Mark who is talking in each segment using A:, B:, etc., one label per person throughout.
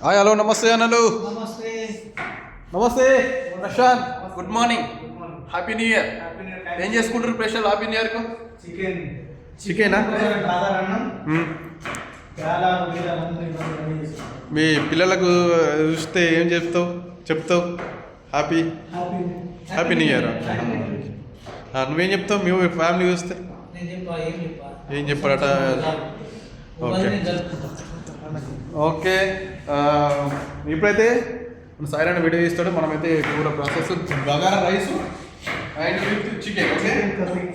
A: Hi hello నమస్తే అన్నలు
B: నమస్తే
A: Prashant good morning happy new year ఏం చేసుకుంటారు స్పెషల్ హ్యాపీ న్యూ ఇయర్కు
B: చికెన్
A: చికెనా మీ పిల్లలకు చూస్తే ఏం చెప్తావు? చెప్తావు? హ్యాపీ
B: హ్యాపీ
A: న్యూ ఇయర్ నువ్వేం చెప్తావు? మీ ఫ్యామిలీ చూస్తే.
B: ఏం చెప్పా?
A: ఏం చెప్పాడట? ఓకే. ఓకే ఇప్పుడైతే మన సాయిరాణ వీడియో ఇస్తాడు మనమైతే కూర process bagara rice and with chicken okay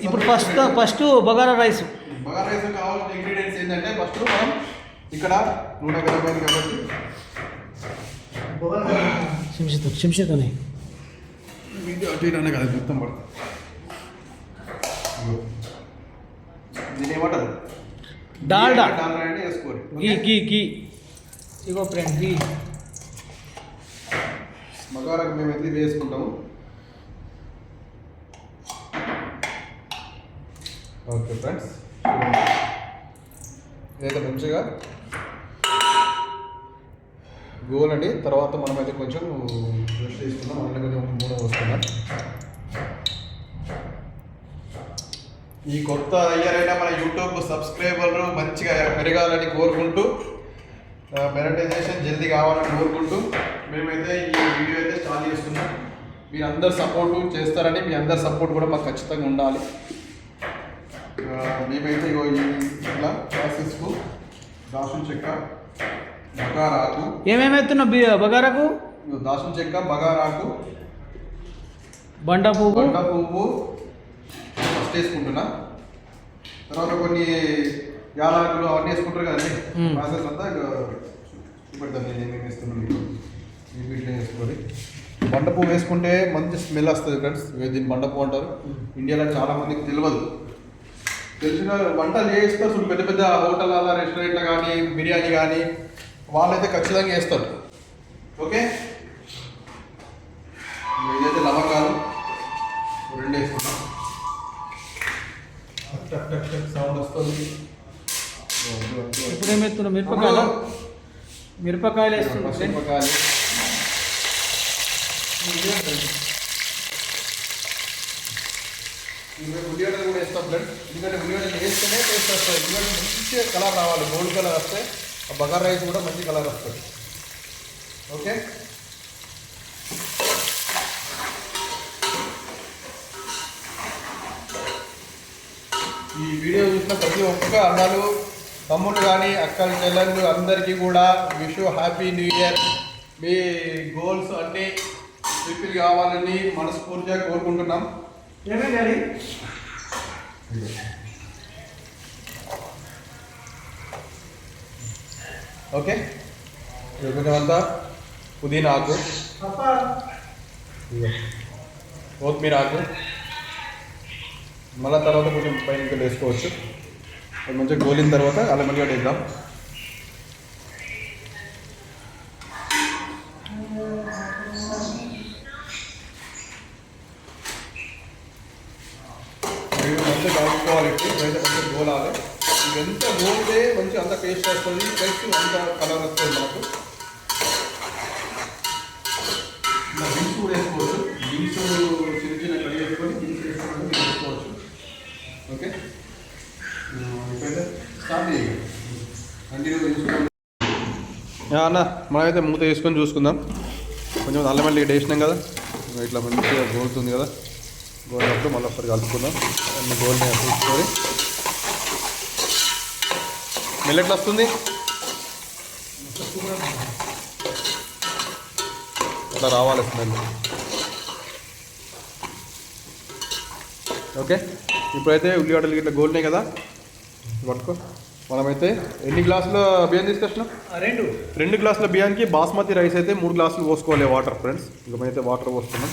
B: ఇప్పుడు first first bagara rice.
A: Bagara rice కావాల్సిన ఇంగ్రీడియంట్స్ ఏంటంటే ఫస్ట్ మనం ఇక్కడ నూనె గరమైంది కాబట్టి
B: శంషితో శంషితోనే.
A: అటు ఇటు కదా మొత్తం పడుతుంది. దీని ఏమంటారు?
B: డాల్డా.
A: డాల్డా అంటే వేసుకోరు
B: గీ గీ గీ ఇగో ఫ్రెండ్ గీ
A: బగారాకు మేము ఎత్తి వేసుకుంటాము ఓకే ఫ్రెండ్స్. ఇదైతే మంచిగా గోలండి తర్వాత మనమైతే కొంచెం బ్రష్ తీసుకుందాం అందులో కొంచెం నూనె పోసుకుందాం. ఈ కొత్త అయినా మన యూట్యూబ్ సబ్స్క్రైబర్లు మంచిగా పెరగాలని కోరుకుంటూ మెరటైజేషన్ జల్దీ కావాలని కోరుకుంటూ మేమైతే ఈ వీడియో అయితే స్టార్ట్ చేస్తున్నాం. మీరు అందరు సపోర్ట్ చేస్తారని మీ అందరి సపోర్ట్ కూడా మాకు ఖచ్చితంగా ఉండాలి. మేమైతే ఇట్లా ప్రాసెస్కు దాసం చెక్క బగారాకు.
B: ఏమేమెత్తున్నావు బగారాకు?
A: దాసం చెక్క బగారాకు.
B: బండ పువ్వు
A: బండ పువ్వు ఫస్ట్ వేసుకుంటున్నా. తర్వాత కొన్ని యాలకులు అవన్నీ వేసుకుంటారు కదండి. ప్రాసెస్ అంతా ఇక చూపెడతాను నేను ఏమేమి వేస్తున్నాను మీకు ఈ వీటిలో వేసుకోవాలి బండ పువ్వు వేసుకుంటే మంచి స్మెల్ వస్తుంది ఫ్రెండ్స్ దీన్ని బండ పువ్వు అంటారు ఇండియాలో చాలా మందికి తెలియదు తెలిసిన వంటలు చేస్తారు పెద్ద పెద్ద హోటల్ రెస్టారెంట్లో కానీ బిర్యానీ కానీ వాళ్ళైతే ఖచ్చితంగా వేస్తారు ఓకే ఇదైతే లవంగాలు రెండు వేసుకున్నాం టక్ టక్ టక్ సౌండ్ వస్తుంది
B: ఇప్పుడు ఏమెత్తున్నావు మిరపకాయలు మిరపకాయలు వేస్తున్నావు ఫ్రెండ్
A: మిరపకాయలు ఉల్లిగడ్డలు కూడా వేస్తాం ఫ్రెండ్ ఎందుకంటే ఉల్లిగడ్డలు వేస్తేనే టేస్ట్ వస్తుంది ఉల్లిగడ్డ మంచి కలర్ రావాలి. గోల్డ్ కలర్ వస్తే ఆ బగార్ రైస్ కూడా మంచి కలర్ వస్తుంది. ఓకే? ఈ వీడియో చూసిన ప్రతి ఒక్క అన్నలు తమ్ముళ్ళు కానీ అక్కలు చెల్లెళ్ళు అందరికీ కూడా విష్ హ్యాపీ న్యూ ఇయర్. మీ గోల్స్ అన్నీ ఫుల్ఫిల్ కావాలని మనస్ఫూర్తిగా కోరుకుంటున్నాం.
B: ఏమే డాడీ?
A: ఓకే. అంతా? పుదీనా ఆకు. కొత్తిమీర ఆకు. మళ్ళీ తర్వాత కొంచెం పైన వేసుకోవచ్చు. అది మంచిగా గోలిన తర్వాత అల్లం వెల్లిగడ్డ వేద్దాం ఇవి మంచిగా కలుపుకోవాలి ఇప్పుడైతే మంచిగా గోలాలి ఇది ఎంత గోలితే మంచిగా అంత టేస్ట్ వస్తుంది ప్లస్ అంత కలర్ వస్తుంది మనకు ఇలా బీన్స్ కూడా వేసుకోవచ్చు బీన్స్ చిన్న చిన్న కడి వేసుకొని బీన్స్ వేసుకొని వేసుకోవచ్చు ఓకే ఇప్పుడైతే స్టార్ట్ చేయాలి కంటిన్యూ చూసుకుందాం అన్న అయితే మూత వేసుకొని చూసుకుందాం. కొంచెం అల్లం వెల్లిగడ్డ వేసినాం కదా. ఇట్లా మంచిగా గోలుతుంది కదా. గోలినప్పుడు మళ్ళీ ఒకసారి కలుపుకుందాం. అన్ని గోల్ని చూసుకొని. మెల్లెట్లు వస్తుంది? అట్లా రావాలి స్మెల్. ఓకే. ఇప్పుడైతే ఉల్లిగడ్డలు ఇట్లా గోల్నాయి కదా. పట్టుకో. మనమైతే ఎన్ని గ్లాసుల బియ్యం తీసుకొచ్చినాం
B: రెండు.
A: రెండు గ్లాసుల బియ్యానికి బాస్మతి రైస్ అయితే మూడు గ్లాసులు పోసుకోవాలి వాటర్ ఫ్రెండ్స్. ఇక మేమైతే వాటర్ పోస్తున్నాం.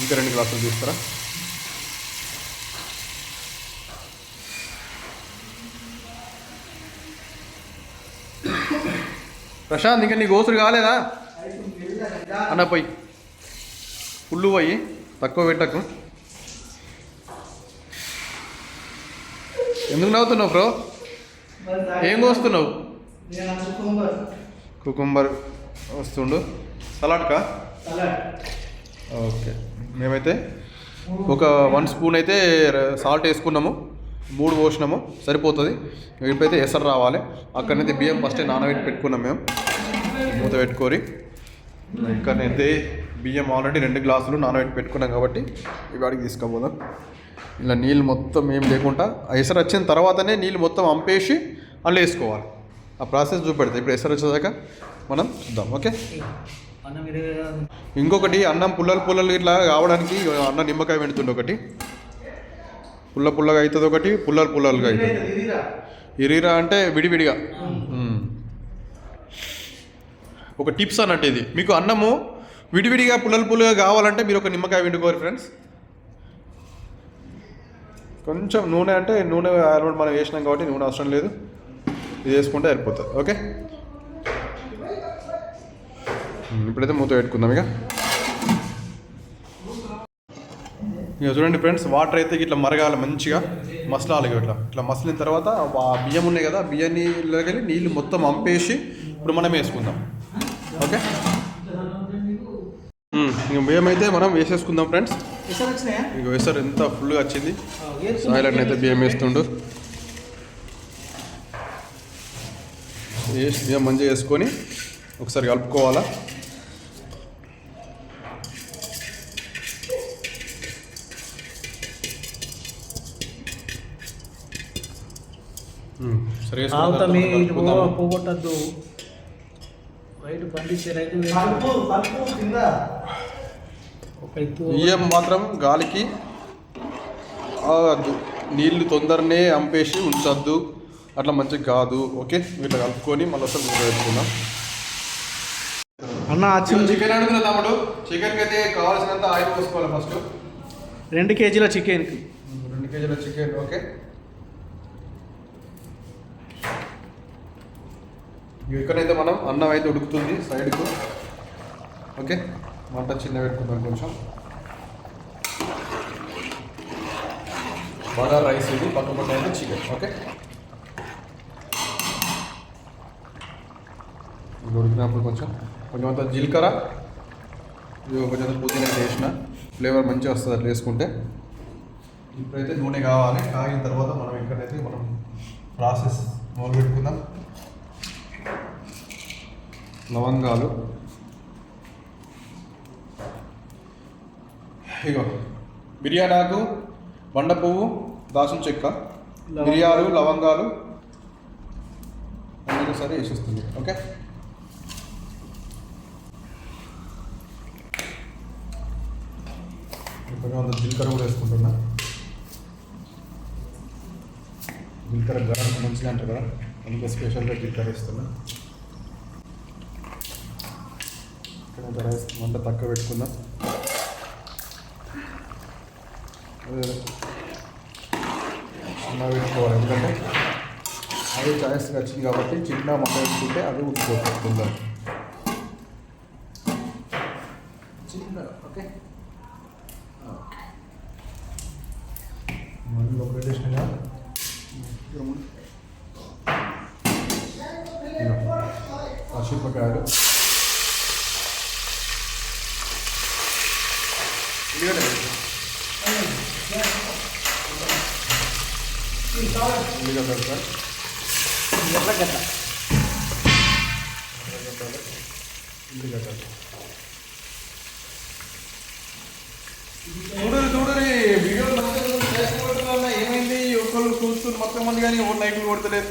A: ఇంకా రెండు గ్లాసులు తీసుకురా. ప్రశాంత్ ఇంకా నీ గోసులు కాలేదా? అన్న పోయి. ఫుల్లు పోయి. తక్కువ పెట్టకు. ఎందుకు నవ్వుతున్నావు బ్రో ఏం కోస్తున్నావు?
B: కుకుంబర్
A: వస్తుండు. సలాడ్కా ఓకే మేమైతే ఒక వన్ స్పూన్ అయితే సాల్ట్ వేసుకున్నాము. మూడు పోసినాము. సరిపోతుంది. ఇప్పుడైతే ఎసరు రావాలి. అక్కడనైతే బియ్యం ఫస్ట్ నానబెట్టి పెట్టుకున్నాం మేము. మూత పెట్టుకొని ఇక్కడనైతే బియ్యం ఆల్రెడీ రెండు గ్లాసులు నానబెట్టి పెట్టుకున్నాం కాబట్టి ఇవి వాడికి తీసుకుపోదాం. ఇలా నీళ్ళు మొత్తం ఏం లేకుండా ఆ ఎసరు వచ్చిన తర్వాతనే నీళ్ళు మొత్తం అంపేసి అందులో వేసుకోవాలి. ఆ ప్రాసెస్ చూపెడతాయి ఇప్పుడు ఎసరు వచ్చేదాకా మనం చూద్దాం. ఓకే? ఇంకొకటి అన్నం పుల్లలు పుల్లలు ఇట్లా కావడానికి అన్నం నిమ్మకాయ పెడుతుండే ఒకటి. పుల్ల పుల్లగా అవుతుంది ఒకటి పుల్లలు పుల్లలుగా అవుతుంది. ఇరిరా అంటే విడివిడిగా. ఒక టిప్స్ అన్నట్టు ఇది. మీకు అన్నము విడివిడిగా పుల్లలు పుల్లగా కావాలంటే మీరు ఒక నిమ్మకాయ వండుకోరు ఫ్రెండ్స్ కొంచెం నూనె అంటే నూనె ఆల్రెడీ మనం వేసినాం కాబట్టి నూనె అవసరం లేదు. ఇది వేసుకుంటే సరిపోతుంది. ఓకే? ఇప్పుడైతే మూత పెట్టుకుందాం ఇక. ఇక చూడండి ఫ్రెండ్స్ వాటర్ అయితే ఇట్లా మరగాలి మంచిగా. మసలాలి ఇట్లా. ఇట్లా మసలిన తర్వాత ఆ బియ్యం ఉన్నాయి కదా ఆ బియ్యాన్ని వెళ్ళి నీళ్ళు మొత్తం అంపేసి ఇప్పుడు మనం వేసుకుందాం. ఓకే? మ్మ్, బియ్యం అయితే మనం వేసేసుకుందాం ఫ్రెండ్స్. ఇక వేసారు ఎంత ఫుల్గా వచ్చింది. సాయిలెంట్ అయితే బియ్యం వేస్తుండు. వేసి బియ్యం మంచిగా వేసుకొని ఒకసారి కలుపుకోవాలా. సరే.
B: పోగొట్టద్దు. రైతు పండించే రైతు
C: కలుపు కలుపు కింద
B: ఒక ఎత్తు
A: బియ్యం మాత్రం గాలికి నీళ్ళు తొందరనే అంపేసి ఉంచొద్దు. అట్లా మంచిగా కాదు. ఓకే? ఇట్లా కలుపుకొని మళ్ళీ ఒకసారి పెట్టుకుందాం
B: అన్న
A: చికెన్ అడుగుతున్నా తమ్ముడు. చికెన్కి అయితే కావాల్సినంత ఆయిల్ పోసుకోవాలి ఫస్ట్.
B: రెండు కేజీల చికెన్కి
A: రెండు కేజీల చికెన్ ఓకే? ఇక్కడైతే మనం అన్నం అయితే ఉడుకుతుంది సైడ్కు. ఓకే? మంట చిన్న పెట్టుకుందాం కొంచెం. బాగా రైస్ ఇది పక్క పక్క చికెన్ ఓకే? ఉడికినప్పుడు కొంచెం కొంచెం అంత జీలకర్ర కొంచెం అంత పుదీనా వేసిన ఫ్లేవర్ మంచిగా వస్తుంది అట్లా వేసుకుంటే. ఇప్పుడైతే నూనె కావాలి కాగిన తర్వాత మనం ఎక్కడైతే మనం ప్రాసెస్ మొదలు పెట్టుకుందాం. లవంగాలు. ఇగో బిర్యానీకు బండ పువ్వు దాసం చెక్క మిరియాలు లవంగాలు. అన్నీ సరే వేసేస్తుంది ఓకే? జీలకర్ర కూడా వేసుకుంటున్నా. జీలకర్ర గరం మంచిగా అంటారు కదా? అందుకే స్పెషల్గా జీలకర్ర వేస్తున్నా. ఇక్కడ రైస్ మంట తక్కువ పెట్టుకుందాం అదే చిన్న వేసుకోవాలి ఎందుకంటే అదే ఛాయిస్గా వచ్చింది కాబట్టి చిన్న మంట వేసుకుంటే అది ఉడికిపోతుంది తొందరగా చిన్న ఓకే మళ్ళీ ఒక చేసినా పచ్చిమిరపకాయలు ఉల్లిగడ్డ వేసి. ఉల్లిగడ్డ సార్
B: ఎర్రగడ్డ
A: ఉల్లిగడ్డలు చూడరు చూడరు. వీడియో ఏమైంది? ఒకళ్ళు కూర్చుని మొత్తం మంది కానీ ఓ లైట్లు కొడతలేదు.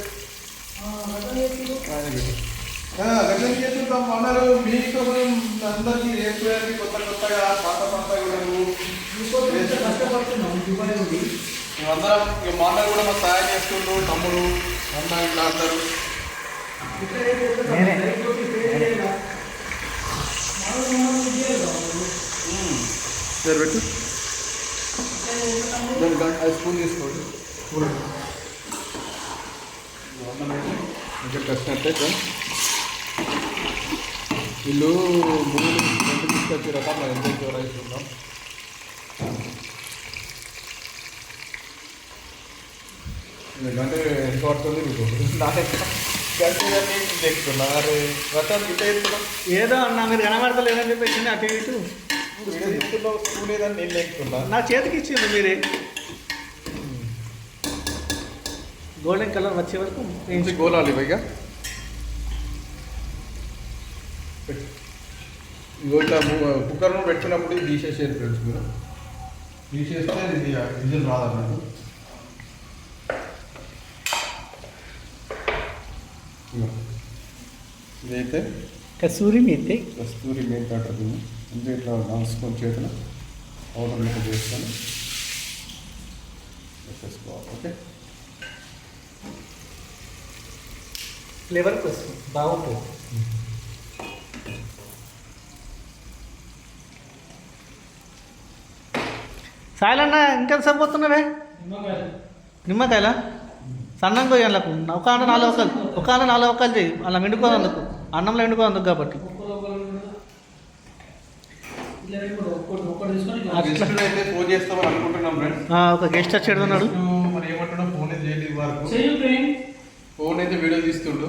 A: చేస్తుంటాం. అన్నారు మీకోసం అందరికీ నేర్చుకోవడానికి కొత్త కొత్తగా పాత పాత
B: కష్టపడుతున్నాం దుబాయ్ నుండి
A: అందరం ఇక మా అన్న కూడా మాకు సహాయం చేస్తుండ్రు తమ్ముడు అన్న ఇట్లా అందరూ
B: నేనే.
A: సరే పెట్టు. దాని గంట ఐదు స్పూన్ తీసుకోండి. ఇంకా కష్టినట్టే వీళ్ళు మూడు రెండు తీసుకొచ్చి రకం ఎంత రైస్ ఉందాం? గంట ఎంత పడుతుంది మీకు? తెస్తున్నా అరే ప్రశాంత్ ఇట్లా
B: ఏదో అన్న మీరు కనబడతలేదని చెప్పేసి అటు ఇటు.
A: వీడియో తీసుకున్నావు స్కూల్ ఏదని నీళ్ళు ఎక్కుతున్నా
B: నా చేతికి ఇచ్చింది మీరే. గోల్డెన్ కలర్ వచ్చే వరకు
A: నుంచి గోలాలి పైగా ఇగో ఇట్లా కుక్కర్ను పెట్టుకున్నప్పుడు ఇది తీసేసేది ఫ్రెండ్స్ మీరు. తీసేస్తే ఇది విజిల్ రాదన్నట్టు ఇగో. ఇదైతే
B: కసూరి మెత్తే
A: కస్తూరి మెయిన్ కట్టర్ ముందు ఇట్లా నలుసుకొని చేతులు పౌడర్ లెక్క చేసుకొని వేసేసుకోవాలి ఓకే?
B: ఫ్లేవర్ కోసం బాగుంటుంది. సాయిలన్న ఇంకా సరిపోతున్నావే నిమ్మకాయలా? సన్నంగా పోయాలకు ఒక ఆన నాలుగు ఒక్కలు ఒక ఆన నాలుగు ఒక్కలు చేయి అలా ఎండుకోనందుకు అన్నంలో ఎండుకోనందుకు కాబట్టి.
A: అయితే ఫోన్ చేస్తామని అనుకుంటున్నాం ఫ్రెండ్స్
B: ఆ, ఒక గెస్ట్ వచ్చాడు
A: మరి ఏమంటున్నా ఫోన్ అయితే చేయలేదు వరకు ఫోన్ అయితే వీడియో తీస్తుండు.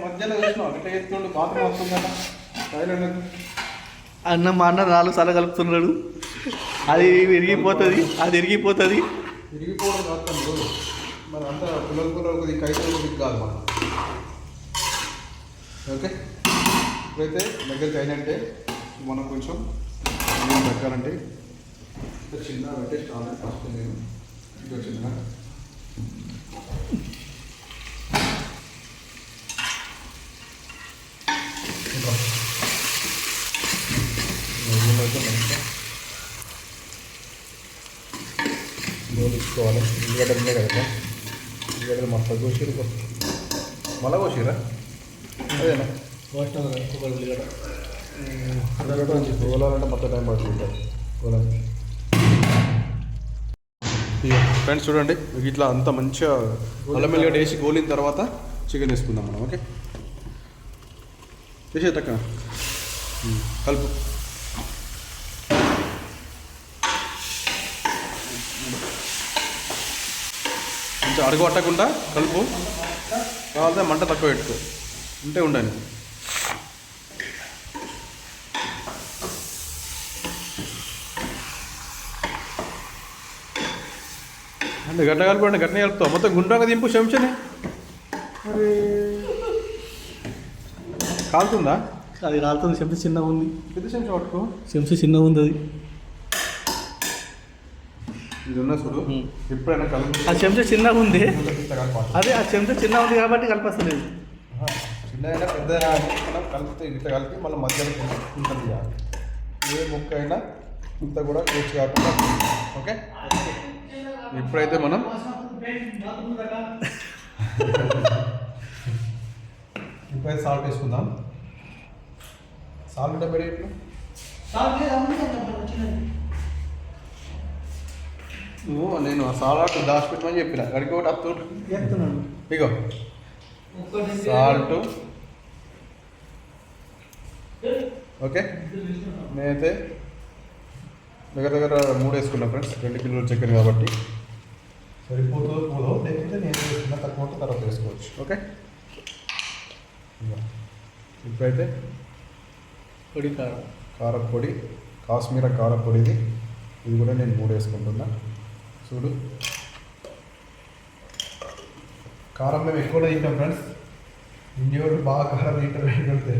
A: మధ్యలో బాత్రూమ్ వస్తుందట. సైలెంట్
B: అన్నం మా అన్న నాలుగు సార్లు కలుపుతున్నాడు. అది విరిగిపోతుంది అది విరిగిపోతుంది.
A: తిరిగిపోవడం కాదు మరి అంతా పిల్లల పిల్లలు కాదు మనం ఓకే. ఇప్పుడైతే దగ్గరికి అయినట్టే మనం కొంచెం పెట్టాలంటే ఇంకా చిన్న పెట్టే స్టార్ట్ ఫస్ట్ నేను ఇంకా చిన్న. గోలించుకోవాలి ఉల్లిగడ్డలు ఉన్నాయి కదా ఉల్లిగడ్డలు మొత్తం కోసిరు. మళ్ళా కోసిరా? అదేనా మొత్తం టైం పడుతుంది ఫ్రెండ్స్ చూడండి ఇట్లా అంత మంచిగా అల్లం వేసి గోలిన తర్వాత చికెన్ వేసుకుందాం మనం ఓకే చేసే తక్క కలుపు. కొంచెం అడుగు పట్టకుండా కలుపు. కావాలంటే మంట తక్కువ పెట్టుకో. ఉంటే ఉండండి. అంటే గట్ట కలపండి గట్టనే కలుపుతావు మొత్తం గుండ్రంగా దింపు చెంచని. మరి కాలుతుందా?
B: అది రాలుతుంది చెంచా చిన్నగా ఉంది.
A: పెద్ద చెంచా పట్టుకో.
B: చెంచా చిన్నగా ఉంది అది.
A: ఇది ఉన్న చూడు. ఎప్పుడైనా కలుపు
B: ఆ చెంచా చిన్నగా ఉంది. అదే ఆ చెంచా చిన్నగా ఉంది కాబట్టి కలిపస్తలేదు.
A: చిన్నదైనా పెద్ద మనం కలిపితే ఇట్లా కలిపి మళ్ళీ మధ్యలో ఉంటుంది చేయాలి. ఏ ముక్క అయినా ఇంత కూడా వేస్ట్ కాకుండా ఓకే? ఇప్పుడైతే మనం ఇప్పుడైతే సాల్ట్ వేసుకుందాం? సాల్ట్ డబ్బా రేట్లు నువ్వు నేను సాల్ట్ దాచిపెట్టమని చెప్పిన. అక్కడికి ఒకటి
B: చెప్తున్నాను.
A: ఇగో. సాల్ట్. ఓకే. నేనైతే దగ్గర దగ్గర మూడు వేసుకున్నా ఫ్రెండ్స్. రెండు కిలోల చికెన్ కాబట్టి. సరిపోతుందో పోదో లేకపోతే నేను వేసుకున్నా తక్కువ ఉంటే తర్వాత వేసుకోవచ్చు. ఓకే. ఇప్పుడైతే
B: పొడి కారం.
A: కారపొడి కాశ్మీర కారపొడిది ఇది. కూడా నేను మూడు వేసుకుంటున్నా. చూడు. కారం మేము ఎక్కువ తింటాం ఫ్రెండ్స్. ఇండియా వాళ్ళు బాగా కారం తింటారు. ఏంటంటే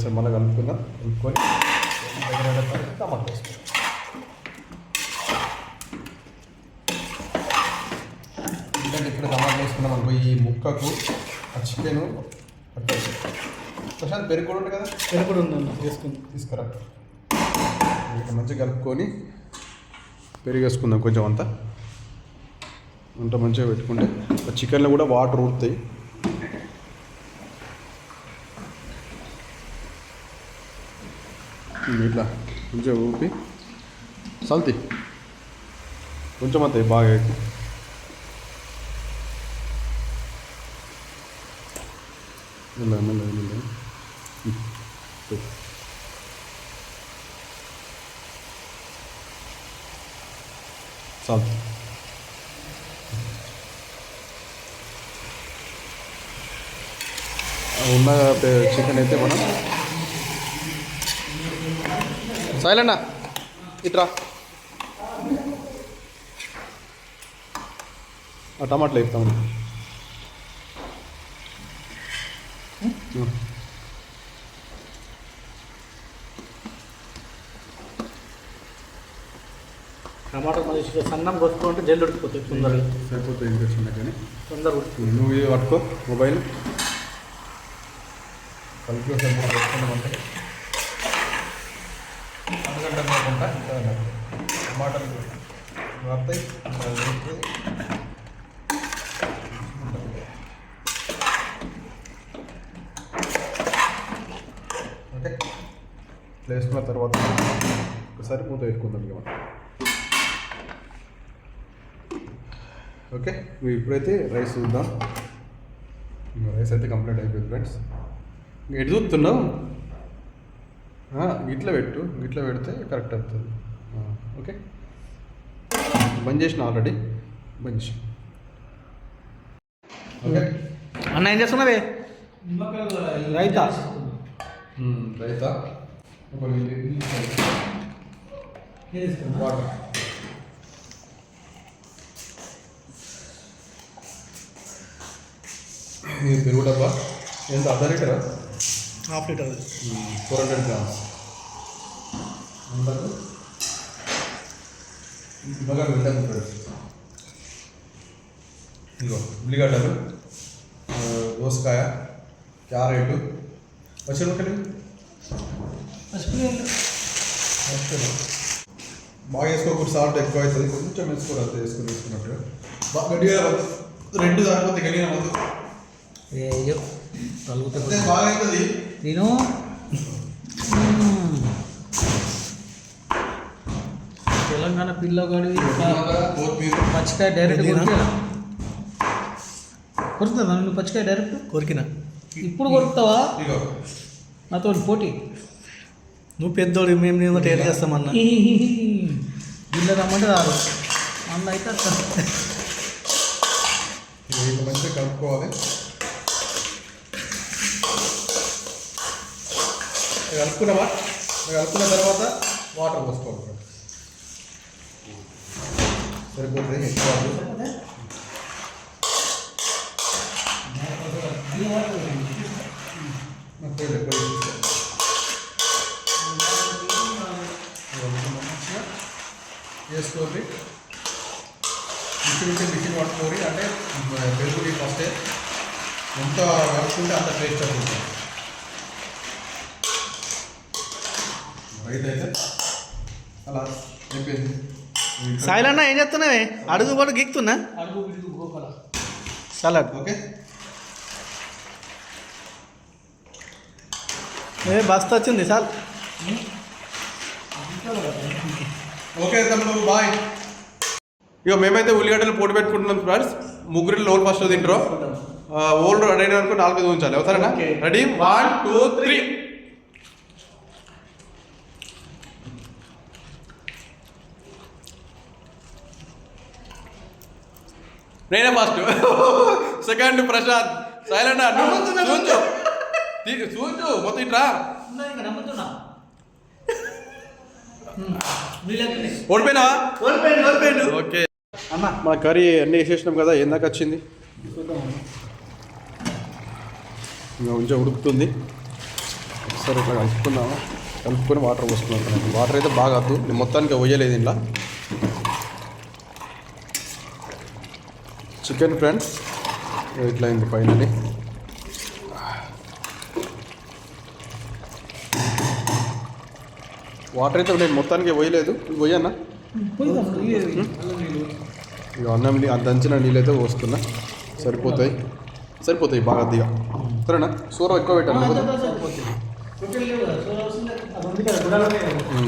A: ప్రస్తుతం మళ్ళీ కలుపుకుందాం. కలుపుకొని దగ్గర టమాటా వేసుకుందాం ఎందుకంటే ఇప్పుడు టమాటా వేసుకున్నాం అనుకో ఈ ముక్కకు ఆ చికెన్ పట్టదు ప్రశాంత్ పెరుగు కూడా ఉంటుంది కదా?
B: పెరుగు కూడా ఉందన్న వేసుకుంది
A: తీసుకురా. మంచిగా కలుపుకొని పెరుగు వేసుకుందాం కొంచెం అంతా. అంత మంచిగా పెట్టుకుంటే చికెన్లో కూడా వాటర్ ఊరుతాయి. ఇట్లా కొంచెం ఊపి సల్తి కొంచెం అంతే బాగా అయితే మెల్లగా మెల్లగా మెల్లగా ఉమ్. పెట్టు. సాల్ట్ ఉన్న చికెన్ అయితే మనం సైలన్నా ఇట్రా. ఆ టమాటాలు వేస్తాం
B: టమాటా మనిషి సన్నం కొట్టుకుంటే జల్లు ఉడికిపోతుంది తొందరగా.
A: సరిపోతుంది ఇంకా చిన్న కానీ?
B: తొందరగా ఉడికి
A: నువ్వు ఇది పట్టుకో మొబైల్. కలిపి ఎందుకంటే మూడు కాకుండా ఇంకా టమాటాలు వస్తాయి ఓకే? వేసుకున్న తర్వాత ఒకసారి మూత పెట్టుకుందాం ఇక మనం. ఓకే? ఇప్పుడైతే రైస్ చూద్దాం. రైస్ అయితే కంప్లీట్ అయిపోయింది ఫ్రెండ్స్. ఎటు చూస్తున్నావు? గిట్ల పెట్టు గిట్ల పెడితే కరెక్ట్ అవుతుంది. ఓకే? బంద్ చేసిన ఆల్రెడీ. బంద్ చేసిన. ఓకే?
B: అన్న ఏం చేస్తున్నావే రైతా.
A: రైతా. వాటర్ పెరుగు డబ్బా ఎంత? అర్ధ లీటరా?
B: Half litre
A: four hundred grams ఉండదు బాగా వెళ్తాను ఫ్రెండ్స్ ఇదిగో ఉల్లిగడ్డలు దోసకాయ క్యారెట్. పచ్చిమిరపకాయలు? బాగా వేసుకోకూడదు సాల్ట్ ఎక్కువ అవుతుంది. కొంచెం వేసుకోరు అంత వేసుకొని వేసుకున్నట్టు బాగా గట్టిగా రెండు దాటిపోతే కలిగిన వద్దు బాగా అవుతుంది.
B: నేను తెలంగాణ పిల్లగాడి పచ్చికాయ డైరెక్ట్ కొరుకుతుందా నువ్వు పచ్చికాయ డైరెక్ట్? కొరికిన. ఇప్పుడు కొరుకుతావా?
A: ఇగో.
B: నాతో పోటీ. నువ్వు పెద్దోడు మేము నేను టేర్ చేస్తామన్నా ఇల్లు రమ్మంటే రాదు. అన్న అయితే అట్లా.
A: కలుపుకోవాలి. ఇక కలుపుకున్నావా ఇక కలుపుకున్న తర్వాత వాటర్ పోసుకోవాలి సరిపోతుంది ఎక్కువ వద్దు. వేసుకోండి. మిషన్ ఉంటే మిషన్ పట్టుకోరి అంటే పెరుగుని ఫస్టే ఎంత కలుపుకుంటే అంత టేస్ట్ అవుతుంది అయితే అలా
B: సాయిల్ అన్న ఏం చేస్తున్నావే? అడుగు కూడా గీక్తున్నా?
C: అడుగు విడుగు గోపాల.
B: సలాడ్.
A: ఓకే.
B: ఏ బస్తా వచ్చింది సార్
A: ఓకే తమ్ముడు బాయ్. ఇక మేమైతే ఉల్లిగడ్డలు పోటీ పెట్టుకుంటున్నాం ఫ్రెండ్స్. ముగ్గురు లోన్ ఫస్ట్ తింటారు ఓల్డ్ రెడీ అనుకో నాలుగు ఉంచాలి. అవుతారా. రెడీ? One two three. నేనే ఫస్ట్. సెకండ్ ప్రశాంత్. సైలెంట్ చూచు చూచు మొత్తం ఇట్రా.
B: ఓడిపోయింది
A: ఓకే.
B: అన్న
A: మన కర్రీ అన్నీ వేసేసినాం కదా ఎందాక వచ్చింది. ఇంకా కొంచెం ఉడుకుతుంది. ఒకసారి ఇట్లా కలుపుకుందాము? కలుపుకొని వాటర్ పోసుకున్నాం వాటర్ అయితే బాగా వద్దు. నేను మొత్తానికి పోయలేదు ఇంట్లో. Chicken friends. ఇట్లా అయింది ఫైనలీ. వాటర్ అయితే నేను మొత్తానికి పోయలేదు. పోయన్నా? ఇక అన్నం నీ- అంత దంచిన నీళ్ళైతే పోస్తున్నా. సరిపోతాయి. సరిపోతాయి బాగా అద్దిగా. సరేనా? సూర ఎక్కువ పెట్టాను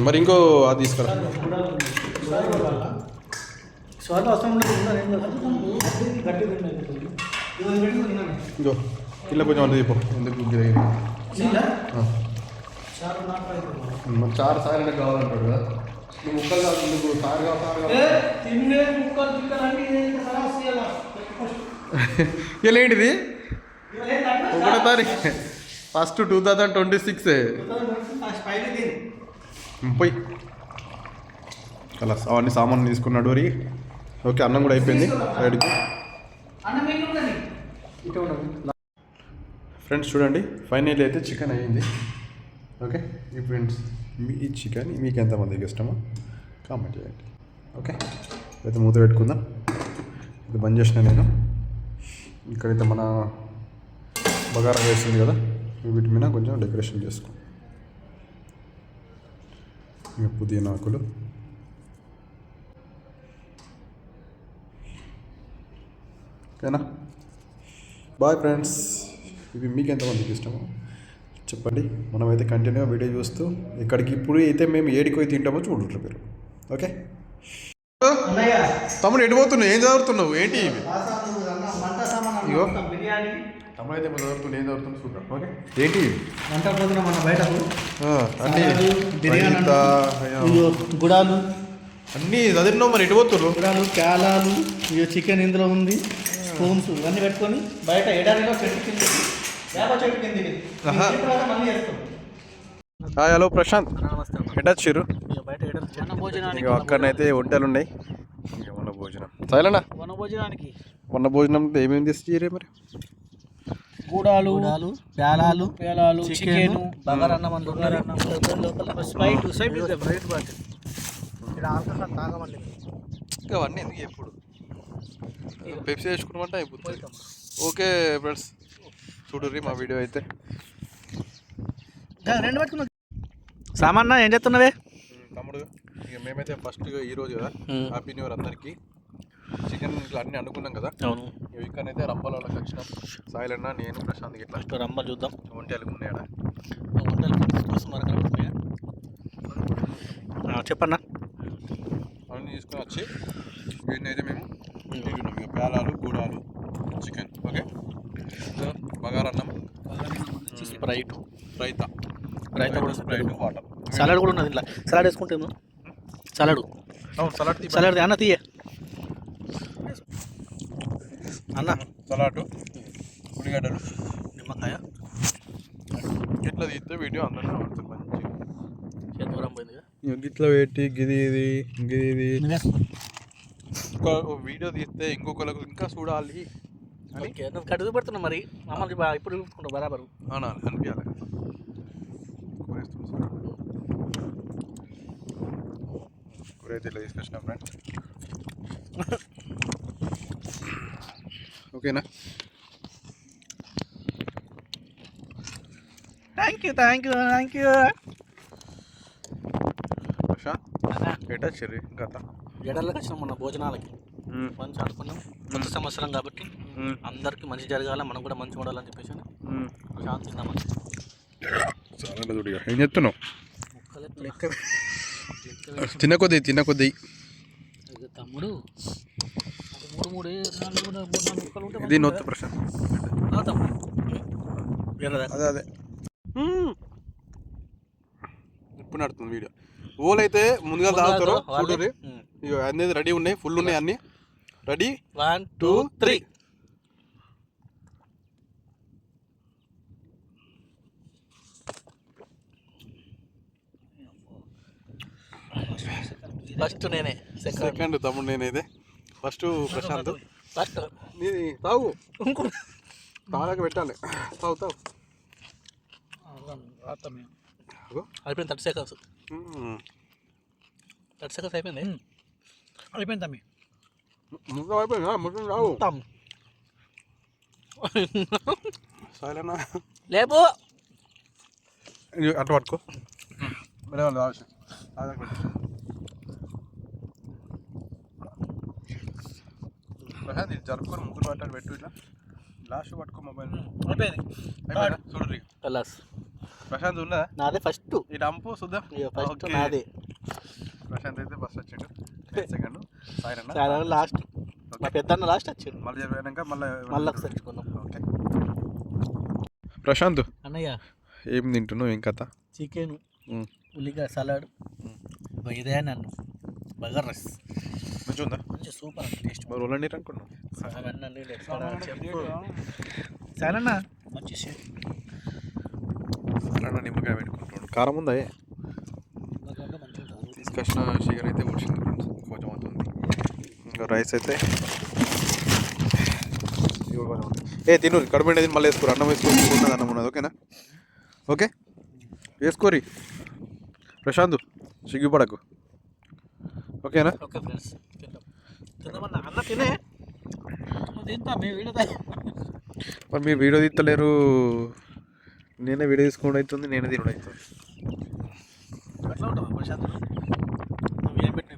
A: మరి ఇంకో అది తీసుకురా.
B: స్వాద అవసరం
A: ఇంకో ఇట్లా కొంచెం అంత తీపో ఎందుకు. మరి చారు సాయంత్రం కావాలంటాడు కదా. నువ్వు ముక్కలు కాదు నువ్వు
C: ఖరాబ్ చేయాలా?
A: ఇలా ఏంటిది? ఒకటో తారీఖు. First two thousand twenty six. పోయి. అలా అవన్నీ సామాన్లు తీసుకున్నాడు వరి. ఓకే అన్నం కూడా అయిపోయింది. ఫ్రెండ్స్ చూడండి. ఫైనల్ అయితే చికెన్ అయ్యింది. ఓకే ఈ ఫ్రెండ్స్ మీ ఈ చికెన్ మీకు ఎంతమందికి ఇష్టమో? కామెంట్ చేయండి. ఓకే అయితే మూత పెట్టుకుందాం. ఇది బంద్ చేసిన నేను. ఇక్కడైతే మన బగారా వేసింది కదా వీటి మీద కొంచెం డెకరేషన్ చేసుకో. ఇక పుదీనా ఆకులు ఓకేనా బాయ్ ఫ్రెండ్స్. ఇవి మీకు ఎంతమందికి ఇష్టమో? చెప్పండి. మనమైతే కంటిన్యూగా వీడియో చూస్తూ ఇక్కడికి ఇప్పుడు అయితే మేము ఏడికి తింటామో చూడుంటారు మీరు. ఓకే? తమ్ముడు ఎటు పోతున్నావు? ఏం చదువుతున్నావు? ఏంటి ఇవి? ఇగో. తమ్ముడు అయితే ఏం చదువుతుంది చూద్దాం ఓకే? ఏంటి
C: వంట పోతున్నాం మన బయటకు.
A: ఆ, అన్నీ.
C: బిర్యానీ గుడాలు.
A: అన్నీ చదివినావు మరి ఎటు పోతున్నారు
C: గుడాలు క్యాలాలు ఇగో చికెన్ ఇందులో ఉంది. స్పూన్స్ ఇవన్నీ పెట్టుకొని బయట ఎడారిలో చెట్టు కింద వేప చెట్టు కింద. మళ్ళీ
A: హాయ్ హలో ప్రశాంత్.
C: ఇక బయట వన
A: అక్కడనైతే వంటలు ఉన్నాయి మన భోజనం. సైలనా?
C: వన భోజనానికి.
A: మొన్న భోజనం ఏమేమి తెచ్చిరే మరి?
C: గూడాలు పేలాలు పేలాలు చికెన్ బగారన్నం లోపల స్ప్రైట్ స్ప్రైట్ బాటిల్ ఇక్కడ ఆల్కహాల్ తాగమండి
A: ఇంకా అవన్నీ ఎందుకు ఎప్పుడు? పెప్సీ వేసుకున్నామంటే అయిపోతుంది ఓకే ఫ్రెండ్స్. చూడుర్రి మా వీడియో అయితే.
C: రెండు పట్టుకున్నా.
B: సామాన్న ఏం చేస్తున్నావే?
A: తమ్ముడు ఇక మేమైతే ఫస్ట్ ఈ రోజు కదా హ్యాపీ న్యూ ఇయర్ అందరికి. చికెన్ ఇట్లా అన్నీ అనుకున్నాం కదా.
B: అవును.
A: ఇక ఇక్కడైతే రంపాలలోకి వచ్చినాం. సాయిల్ అన్న నేను ప్రశాంత్ ఇట్లా.
B: ఫస్ట్ రంబ చూద్దాం.
A: ఒంటెలు ఉన్నాయా
B: ఆ, చెప్పన్నా.
A: అవన్నీ తీసుకొని వచ్చి వీటిని అయితే మేము ఇక పేలాలు గూడాలు చికెన్ ఓకే? సో బగారన్నం
B: స్ప్రైట్.
A: రైతా.
B: రైతా కూడా
A: స్ప్రైట్. వాటర్.
B: సలాడ్ కూడా ఉన్నది ఇట్లా. సలాడ్ వేసుకుంటాము సలాడ్.
A: అవును సలాడ్ తీ
B: సలాడ్ అన్న తీయే. అన్న.
A: సలాడ్ ఉల్లిగడ్డలు.
B: నిమ్మకాయ.
A: ఇట్లా తీస్తే వీడియో అందరినీ పడుతుంది మంచి
B: దూరం పోయింది
A: ఇట్లా పెట్టి గిది ఇది గిది ఇది. ఒక వీడియో తీస్తే ఇంకొకరికి ఇంకా చూడాలి అని
B: నువ్వు కడుగు పెడుతున్నావు మరి. మమ్మల్ని ఇప్పుడు చూసుకుంటావు బరాబరు.
A: అనాలి అనిపించాలి. కూరేస్తుంది సార్ కూర అయితే ఇలా తీసుకొచ్చిన ఫ్రెండ్స్. ఓకేనా?
B: Thank you thank you thank you
A: Prashant ఎటా cherry ఇంకా
B: ఎడర్లకు వచ్చినాం మొన్న భోజనాలకి. మంచి అనుకున్నాం కొత్త సంవత్సరం కాబట్టి అందరికీ మంచి జరగాల మనం కూడా మంచిగా ఉండాలని చెప్పేసి శాంతి తిందామని
A: ఏం చెప్తున్నావు?
B: ముక్కలు లెక్క.
A: తిన్న కొద్దీ తిన్న కొద్దీ.
B: తమ్ముడు అది మూడు మూడు నాలుగు మూడు మూడు నాలుగు ముక్కలు ఉంటే
A: ఇది నొత్తు
B: వేరేదా
A: అదే అదే. ఇప్పుడు నడుతుంది వీడియో. ఓలైతే ముందుగా తాగుతారు చూడరు ఇక అన్నీ రెడీ ఉన్నాయి ఫుల్ ఉన్నాయి అన్నీ. Ready
B: one two three first నేనే సెకండ్
A: తమ్ముడు నేనైతే. ఫస్ట్ ప్రశాంత్.
B: ఫస్ట్
A: నీది తాగు.
B: ఇంకో.
A: తాగాక పెట్టాలి. తాగు తాగు. అగో.
B: అయిపోయింది థర్టీ సెకండ్స్. థర్టీ సెకండ్స్ అయిపోయింది?
C: అయిపోయింది తమ్మి.
A: ముద్ద అయిపోయిందా? ముద్ద తాగు
B: మొత్తం.
A: సరేనా?
B: లేపు.
A: ఇది అటు పట్టుకో. ప్రశాంత్ ఇది జరుపుకొని ముగ్గురు పట్టాడు పెట్టు ఇట్లా. లాస్ట్ పట్టుకో మొబైల్.
C: అయిపోయింది.
A: అయిపోయిందా? చూడు
B: కలాస్
A: ప్రశాంత్ ఉన్నదా?
B: నాదే ఫస్ట్
A: ఈ డంపు చూద్దాం
B: ఫస్ట్. నాదే.
A: ప్రశాంత్ అయితే ఫస్ట్ వచ్చాడు. సెకండ్ సాయిరన్న
B: చాలా లాస్ట్ మా పెద్దన్న లాస్ట్ వచ్చిండు.
A: మళ్ళీ జరిగినాక మళ్ళీ
B: మళ్ళీ ఒకసారి తెచ్చుకుందాం
A: ఓకే ప్రశాంత్.
C: అన్నయ్య.
A: ఏం తింటున్నావు? ఏం కథ?
C: చికెన్. ఉల్లిగడ్డ సలాడ్. ఇదే నన్ను. బగర్ రైస్.
A: మంచిగా ఉందా
C: మంచి సూపర్ అండి టేస్ట్
A: మరి అనుకున్నాం
C: నీళ్ళు ఎక్కడ చెప్పు. సరేనా మంచి
A: అలా నిమ్మకాయ పెట్టుకుంటాడు కారం ఉందా ఏ?
C: ఎందుకంటే మంచిగా ఉంటుంది
A: తీసుకొచ్చిన షుగర్ అయితే వచ్చింది ఫ్రెండ్స్. కొంచెం అవుతుంది ఇంకా రైస్ అయితే. ఏ తిను కడుపు తిని మళ్ళీ వేసుకోరు అన్నం వేసుకోరు ఉన్నది అన్నం ఉన్నది ఓకేనా? ఓకే? వేసుకోరి ప్రశాంత్ సిగ్గుపడకు. ఓకేనా?
C: ఓకే ఫ్రెండ్స్ అన్న తినే.
A: మరి మీరు వీడియో తీస్తలేరు. నేనే వీడియో తీసుకోవడం అవుతుంది నేనే తినడం అవుతుంది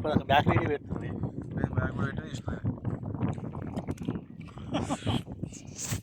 C: అక్కడ బ్యాక్ వీడియో పెడుతుంది
A: బ్యాగ్ కూడా పెట్టి